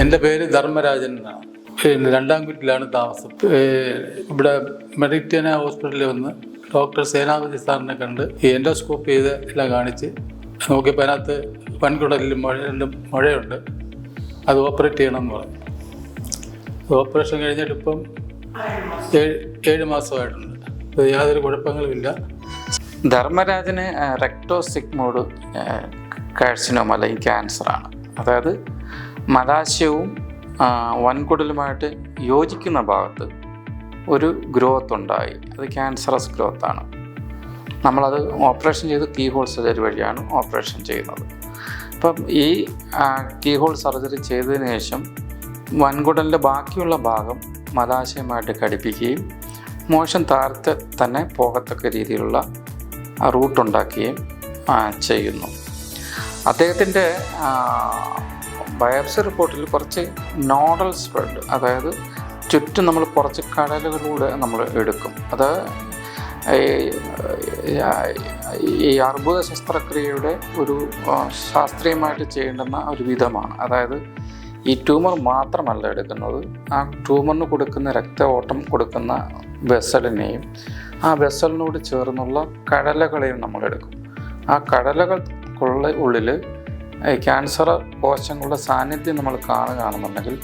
എന്റെ പേര് ധർമ്മരാജൻ എന്നാണ്. പിന്നെ രണ്ടാം വീട്ടിലാണ് താമസം. ഇവിടെ മെഡിറ്റേന ഹോസ്പിറ്റലിൽ വന്ന് ഡോക്ടർ സേനാപതി സാറിനെ കണ്ട് എൻഡോസ്കോപ്പ് ചെയ്ത് എല്ലാം കാണിച്ച് നോക്കിയപ്പോൾ അതിനകത്ത് വൻകുടലിൽ മഴ മഴയുണ്ട്. അത് ഓപ്പറേറ്റ് ചെയ്യണം എന്ന് പറഞ്ഞു. ഓപ്പറേഷൻ കഴിഞ്ഞിട്ട് ഇപ്പം ഏഴ് ഏഴ് മാസമായിട്ടുണ്ട്. യാതൊരു കുഴപ്പങ്ങളുമില്ല ധർമ്മരാജന് റെക്ടോസിഗ്മോഡ് കാഴ്ചനോമ അല്ലെങ്കിൽ ക്യാൻസറാണ്. അതായത് മലാശയവും വൻകുടലുമായിട്ട് യോജിക്കുന്ന ഭാഗത്ത് ഒരു ഗ്രോത്ത് ഉണ്ടായി അത് ക്യാൻസറസ് ഗ്രോത്ത് ആണ് നമ്മളത് ഓപ്പറേഷൻ ചെയ്ത് കീ ഹോൾ സർജറി വഴിയാണ് ഓപ്പറേഷൻ ചെയ്യുന്നത്. അപ്പം ഈ കീ ഹോൾ സർജറി ചെയ്തതിന് ശേഷം വൻകുടലിന്റെ ബാക്കിയുള്ള ഭാഗം മലാശയമായിട്ട് ഘടിപ്പിക്കുകയും മോശം താരത്തെ തന്നെ പോകത്തക്ക രീതിയിലുള്ള റൂട്ട് ഉണ്ടാക്കുകയും ചെയ്യുന്നു. അദ്ദേഹത്തിന്റെ ബയോപ്സി റിപ്പോർട്ടിൽ കുറച്ച് നോഡൽ സ്പ്രെഡ് അതായത് ചുറ്റും നമ്മൾ കുറച്ച് കടലുകളിലൂടെ നമ്മൾ എടുക്കും. അത് ഈ- അർബുദ ശസ്ത്രക്രിയയുടെ ഒരു ശാസ്ത്രീയമായിട്ട് ചെയ്യേണ്ടുന്ന ഒരു വിധമാണ്. അതായത് ഈ ട്യൂമർ മാത്രമല്ല എടുക്കുന്നത്. ആ ട്യൂമറിന് കൊടുക്കുന്ന രക്ത ഓട്ടം കൊടുക്കുന്ന വെസലിനെയും ആ വെസലിനോട് ചേർന്നുള്ള കടലകളെയും നമ്മൾ എടുക്കും. ആ കടലകൾക്കുള്ള ഉള്ളിൽ ക്യാൻസർ കോശങ്ങളുടെ സാന്നിധ്യം നമ്മൾ കാണുകയാണെന്നുണ്ടെങ്കിൽ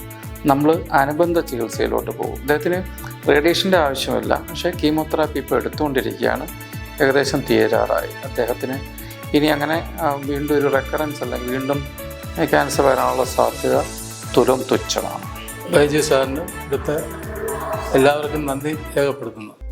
നമ്മൾ അനുബന്ധ ചികിത്സയിലോട്ട് പോകും. അദ്ദേഹത്തിന് റേഡിയേഷന്റെ ആവശ്യമില്ല. പക്ഷേ കീമോതെറാപ്പി ഇപ്പോൾ എടുത്തുകൊണ്ടിരിക്കുകയാണ്. ഏകദേശം തീരാറായി. അദ്ദേഹത്തിന് ഇനി അങ്ങനെ വീണ്ടും ഒരു റെക്കറൻസ് അല്ലെങ്കിൽ വീണ്ടും ക്യാൻസർ വരാനുള്ള സാധ്യത തുലം തുച്ഛമാണ്. ബൈജു സാറിന് ഇവിടുത്തെ എല്ലാവർക്കും നന്ദി രേഖപ്പെടുത്തുന്നു.